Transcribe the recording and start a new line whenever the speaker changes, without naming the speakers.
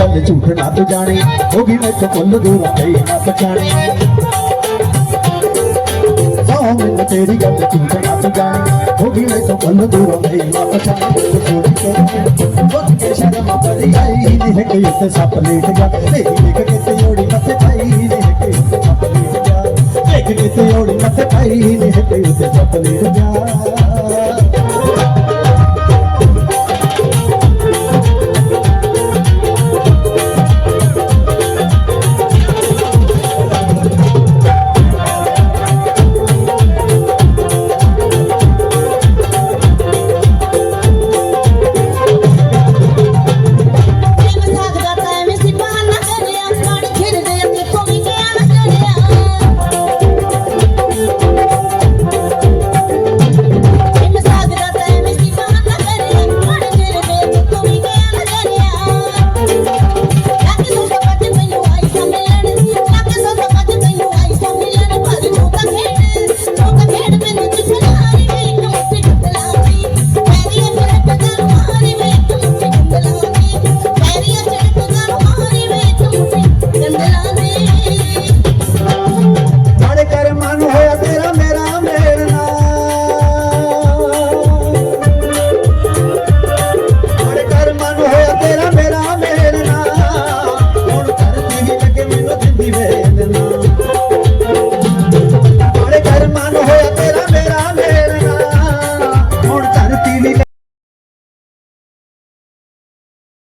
ਸੌ ਗੱਲ ਝੂਠ ਨਾ ਤੂੰ ਜਾਣੀ ਹੋ ਗਈ ਮੈਥੋਂ ਫੁੱਲ ਦੂਰ ਗਈ ਨਾ ਪਛਾਣੀ। ਸੌ ਮੈਨੂੰ ਤੇਰੀ ਗੱਲ ਝੂਠ ਨਾ ਤੂੰ ਜਾਣੀ ਹੋ ਗਈ ਮੈਥੋਂ ਫੁੱਲ ਦੂਰ ਗਈ ਨਾ ਪਛਾਣੀ। ਤੂੰ ਥੋੜੀ ਤੋਂ ਕੇ ਸ਼ਰਮ ਬੜੀ ਆਈ ਨੀ ਕਿ ਉੱਤੇ ਸੱਪ ਲੇਟ ਗਿਆ। ਤੇਰੀ ਦੇਖ ਕੇ ਤੇ ਓੜੀ ਮੱਥੇ ਪਾਈ ਨੀ ਕਿ ਉੱਤੇ ਸੱਪ ਲੇਟ ਗਿਆ। ਦੇਖ ਕੇ ਤੇ ਓੜੀ ਮੱਥੇ ਪਾਈ ਨੀ ਕਿ ਉੱਤੇ ਸੱਪ ਲੇਟ ਗਿਆ।